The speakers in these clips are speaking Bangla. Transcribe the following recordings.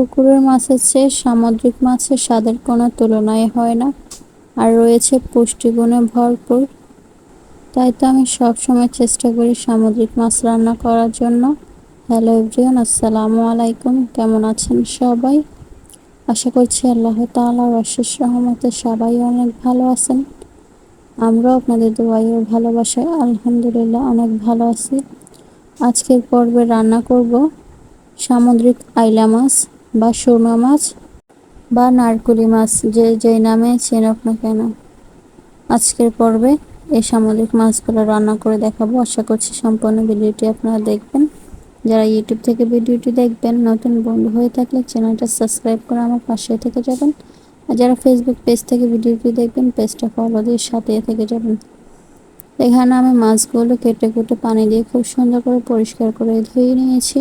পুকুরের মাছের চেয়ে সামুদ্রিক মাছের স্বাদের কোনো তুলনাই হয় না, আর রয়েছে পুষ্টিগুণে ভরপুর। তাই তো আমি সবসময় চেষ্টা করি সামুদ্রিক মাছ রান্না করার জন্য। হ্যালো এভরিওয়ান, আসসালামু আলাইকুম। কেমন আছেন সবাই? আশা করছি আল্লাহ তাআলার অশেষ রহমতে সবাই অনেক ভালো আছেন। আমরাও আপনাদের দোয়াই ও ভালোবাসায় আলহামদুলিল্লাহ অনেক ভালো আছি। আজকের পর্বে রান্না করব সামুদ্রিক আইলা মাছ। বা সুরমা মাছ বা নারকুলি মাছ, যে যেই নামে চেনক না কেন। আজকের পর্বে এই সামুদ্রিক মাছগুলো রান্না করে দেখাবো। আশা করছি সম্পূর্ণ ভিডিওটি আপনারা দেখবেন। যারা ইউটিউব থেকে ভিডিওটি দেখবেন, নতুন বন্ধু হয়ে থাকলে চ্যানেলটা সাবস্ক্রাইব করে আমার পাশে থেকে যাবেন। আর যারা ফেসবুক পেজ থেকে ভিডিওটি দেখবেন পেজটা ফলো দিয়ে সাথে থেকে যাবেন। এখানে আমি মাছগুলো কেটে কেটে পানি দিয়ে খুব সুন্দর করে পরিষ্কার করে ধুয়ে নিয়েছি।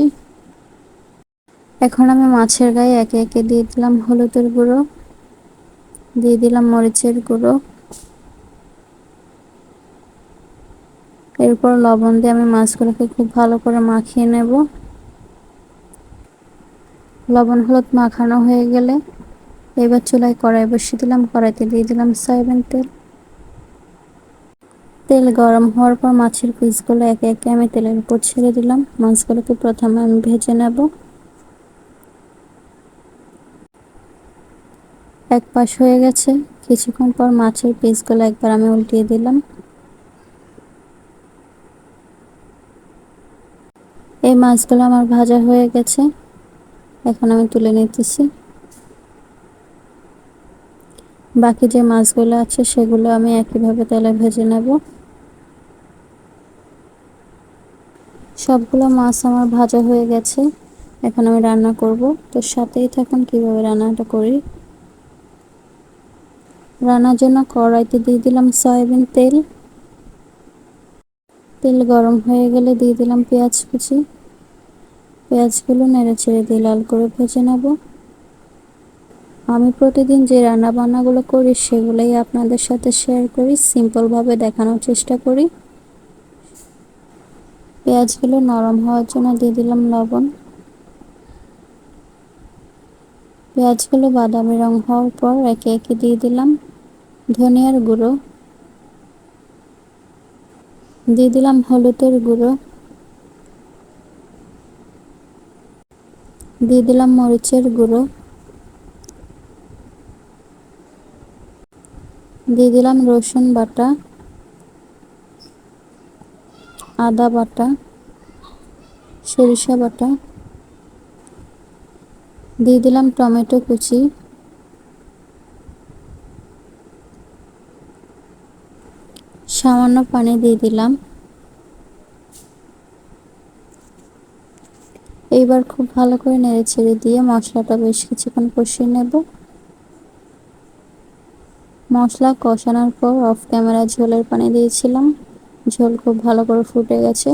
এখন আমি মাছের গায়ে একে একে দিয়ে দিলাম হলুদের গুঁড়ো, দিয়ে দিলাম মরিচের গুঁড়ো। এরপর লবণ দিয়ে আমি মাছগুলোকে খুব ভালো করে মাখিয়ে নেব। লবণ, হলুদ মাখানো হয়ে গেলে এবার চুলায় কড়াই বসিয়ে দিলাম, কড়াইতে দিয়ে দিলাম সয়াবিন তেল। তেল গরম হওয়ার পর মাছের পিসগুলো একে একে আমি তেলের উপর ছেড়ে দিলাম। মাছগুলোকে প্রথমে আমি ভেজে নেব। এক পাশ হয়ে গেছে। কিছুক্ষণ পর মাছের পিসগুলো একবার আমি উল্টিয়ে দিলাম। এই মাছগুলো আমার ভাজা হয়ে গেছে। এখন আমি তুলে নিতেছি। বাকি যে মাছগুলো আছে, সেগুলো আমি একইভাবে তেলে ভেজে নেব। সবগুলো মাছ আমার ভাজা হয়ে গেছে। এখন আমি রান্না করব। তো সাথেই থাকুন, কীভাবে রান্নাটা করি। রান্নার জন্য কড়াইতে দিয়ে দিলাম সয়াবিন তেল। তেল গরম হয়ে গেলে দিয়ে দিলাম পেঁয়াজ কুচি। পেঁয়াজগুলো নেড়ে ছেড়ে দিয়ে লাল করে ভেজে নেব। আমি প্রতিদিন যে রান্না বান্নাগুলো করি সেগুলোই আপনাদের সাথে শেয়ার করি সিম্পলভাবে দেখানোর চেষ্টা করি। পেঁয়াজগুলো নরম হওয়ার জন্য দিয়ে দিলাম লবণ। পেঁয়াজগুলো বাদামি রং হওয়ার পর একে একে দিয়ে দিলাম। ধনিয়ার গুঁড়ো। দিয়ে দিলাম হলুদের গুঁড়ো। দিয়ে দিলাম মরিচের গুঁড়ো। দিয়ে দিলাম রসুন বাটা, আদা বাটা, সরিষা বাটা। দিয়ে দিলাম টমেটো কুচি। সামান্য পানি দিয়ে দিলাম। এইবার খুব ভালো করে নেড়ে ছেড়ে দিয়ে মশলাটা বেশ কিছুক্ষণ কষিয়ে নেব। মশলা কষানোর পর অফ ক্যামেরা ঝোলের পানি দিয়েছিলাম। ঝোল খুব ভালো করে ফুটে গেছে।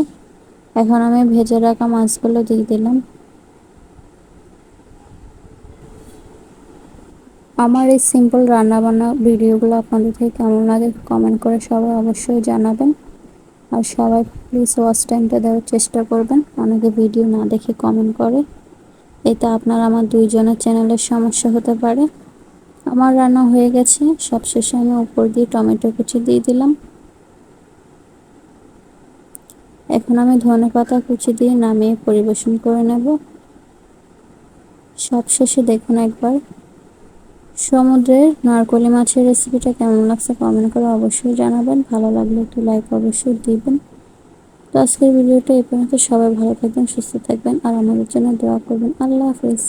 এখন আমি ভেজে রাখা মাছগুলো দিয়ে দিলাম। আমার এই সিম্পল রান্নাবান্না ভিডিওগুলো আপনাদের কেমন লাগে কমেন্ট করে সবাই অবশ্যই জানাবেন। আর সবাই প্লিজ ওয়াচ টাইমটা দেওয়ার চেষ্টা করবেন, অনেকে ভিডিও না দেখে কমেন্ট করে। এতে আপনার আমার দুইজনের চ্যানেলের সমস্যা হতে পারে। আমার রান্না হয়ে গেছে সবশেষে আমি উপর দিয়ে টমেটো কুচি দিয়ে দিলাম। এখন আমি ধনে পাতা কুচি দিয়ে নামিয়ে পরিবেশন করে নেব। সবশেষে দেখুন একবার সমুদ্রের নারকলি মাছের রেসিপিটা কেমন লাগছে কমেন্ট করে অবশ্যই জানাবেন। ভালো লাগলে একটু লাইক অবশ্যই দিবেন। তো আজকের ভিডিওটা এই পর্যন্ত। সবাই ভালো থাকবেন, সুস্থ থাকবেন আর আমাদের জন্য দোয়া করবেন। আল্লাহ হাফিজ।